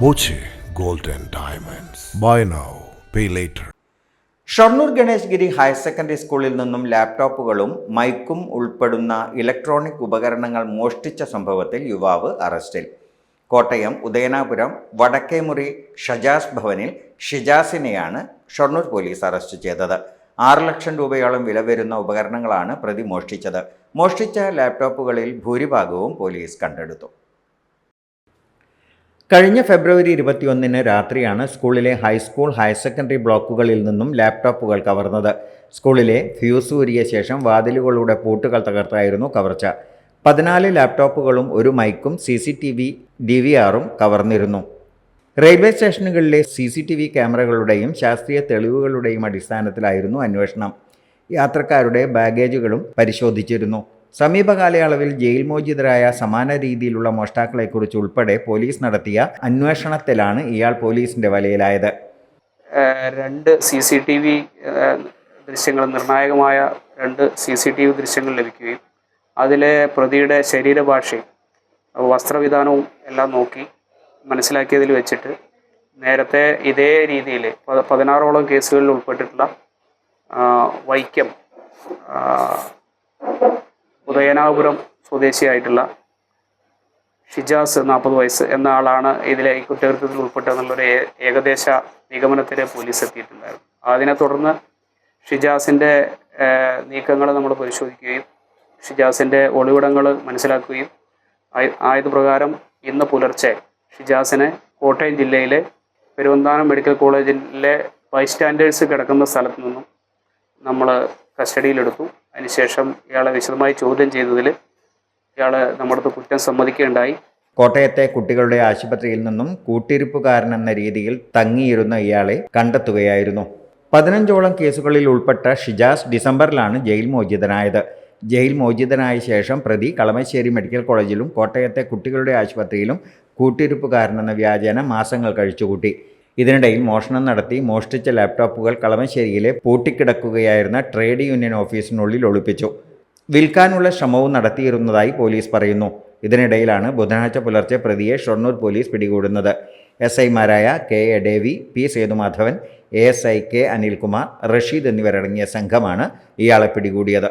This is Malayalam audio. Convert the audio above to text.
Boche gold and Diamonds. Buy now, pay later. Shoranur Ganesh Giri higher secondary സ്കൂളിൽ നിന്നും ലാപ്ടോപ്പുകളും മൈക്കും ഉൾപ്പെടുന്ന ഇലക്ട്രോണിക് ഉപകരണങ്ങൾ മോഷ്ടിച്ച സംഭവത്തിൽ യുവാവ് അറസ്റ്റിൽ കോട്ടയം ഉദയനാപുരം വടക്കേമുറി ഷജാസ് ഭവനിൽ ഷിജാസിനെയാണ് ഷൊർണൂർ പോലീസ് അറസ്റ്റ് ചെയ്തത് ആറ് ലക്ഷം രൂപയോളം വില വരുന്ന ഉപകരണങ്ങളാണ് പ്രതി മോഷ്ടിച്ചത് മോഷ്ടിച്ച ലാപ്ടോപ്പുകളിൽ ഭൂരിഭാഗവും പോലീസ് കണ്ടെടുത്തു കഴിഞ്ഞ ഫെബ്രുവരി ഇരുപത്തിയൊന്നിന് രാത്രിയാണ് സ്കൂളിലെ ഹൈസ്കൂൾ ഹയർ സെക്കൻഡറി ബ്ലോക്കുകളിൽ നിന്നും ലാപ്ടോപ്പുകൾ കവർന്നത്. സ്കൂളിലെ ഫ്യൂസ് ഊരിയ ശേഷം വാതിലുകളുടെ പൂട്ടുകൾ തകർത്തായിരുന്നു കവർച്ച. പതിനാല് ലാപ്ടോപ്പുകളും ഒരു മൈക്കും C C T V D V ആറും കവർന്നിരുന്നു. റെയിൽവേ സ്റ്റേഷനുകളിലെ സി സി ടി വി ക്യാമറകളുടെയും ശാസ്ത്രീയ തെളിവുകളുടെയും അടിസ്ഥാനത്തിലായിരുന്നു അന്വേഷണം. യാത്രക്കാരുടെ ബാഗേജുകളും പരിശോധിച്ചിരുന്നു. സമീപ കാലയളവിൽ ജയിൽ മോചിതരായ സമാന രീതിയിലുള്ള മോഷ്ടാക്കളെക്കുറിച്ച് ഉൾപ്പെടെ പോലീസ് നടത്തിയ അന്വേഷണത്തിലാണ് ഇയാൾ പോലീസിന്റെ വലയിലായത്. രണ്ട് സി സി ടി വി ദൃശ്യങ്ങൾ നിർണായകമായ രണ്ട് സി സി ടി വി ദൃശ്യങ്ങൾ ലഭിക്കുകയും അതിലെ പ്രതിയുടെ ശരീരഭാഷയും വസ്ത്രവിധാനവും എല്ലാം നോക്കി മനസ്സിലാക്കിയതിൽ വെച്ചിട്ട് നേരത്തെ ഇതേ രീതിയിൽ പതിനാറോളം കേസുകളിൽ ഉൾപ്പെട്ടിട്ടുള്ള വൈക്കം ഉദയനാപുരം സ്വദേശിയായിട്ടുള്ള ഷിജാസ് നാൽപ്പത് വയസ്സ് എന്ന ആളാണ് ഇതിലെ ഈ കുറ്റകൃത്യത്തിൽ ഉൾപ്പെട്ടെന്നുള്ളൊരു ഏകദേശ നിഗമനത്തിൽ പോലീസ് എത്തിയിട്ടുണ്ടായിരുന്നു. അതിനെ തുടർന്ന് ഷിജാസിന്റെ നീക്കങ്ങൾ നമ്മൾ പരിശോധിക്കുകയും ഷിജാസിന്റെ ഒളിവിടങ്ങൾ മനസ്സിലാക്കുകയും ആയത് ആയതുപ്രകാരം ഇന്ന് പുലർച്ചെ ഷിജാസിനെ കോട്ടയം ജില്ലയിലെ പെരുവന്താനം മെഡിക്കൽ കോളേജിലെ ബൈസ്റ്റാൻഡേഴ്സ് കിടക്കുന്ന സ്ഥലത്ത് നിന്നും നമ്മൾ കസ്റ്റഡിയിലെടുത്തു. അതിനുശേഷം ഇയാളെ വിശദമായി ചോദ്യം ചെയ്തതിൽ ഇയാൾ നമ്മുടെ കുറ്റം സമ്മതിക്കുകയുണ്ടായി. കോട്ടയത്തെ കുട്ടികളുടെ ആശുപത്രിയിൽ നിന്നും കൂട്ടിരിപ്പുകാരൻ എന്ന രീതിയിൽ തങ്ങിയിരുന്ന ഇയാളെ കണ്ടെത്തുകയായിരുന്നു. പതിനഞ്ചോളം കേസുകളിൽ ഉൾപ്പെട്ട ഷിജാസ് ഡിസംബറിലാണ് ജയിൽ മോചിതനായത്. ജയിൽ മോചിതനായ ശേഷം പ്രതി കളമശ്ശേരി മെഡിക്കൽ കോളേജിലും കോട്ടയത്തെ കുട്ടികളുടെ ആശുപത്രിയിലും കൂട്ടിരിപ്പുകാരനെന്ന വ്യാജേന മാസങ്ങൾ കഴിച്ചുകൂട്ടി. ഇതിനിടയിൽ മോഷണം നടത്തി മോഷ്ടിച്ച ലാപ്ടോപ്പുകൾ കളമശ്ശേരിയിലെ പൂട്ടിക്കിടക്കുകയായിരുന്ന ട്രേഡ് യൂണിയൻ ഓഫീസിനുള്ളിൽ ഒളിപ്പിച്ചു. വിൽക്കാനുള്ള ശ്രമവും നടത്തിയിരുന്നതായി പോലീസ് പറയുന്നു. ഇതിനിടയിലാണ് ബുധനാഴ്ച പുലർച്ചെ പ്രതിയെ ഷൊർണൂർ പോലീസ് പിടികൂടുന്നത്. എസ് ഐമാരായ K A Davy P Sethumadhavan A S I K Anilkumar Rasheed എന്നിവരടങ്ങിയ സംഘമാണ് ഇയാളെ പിടികൂടിയത്.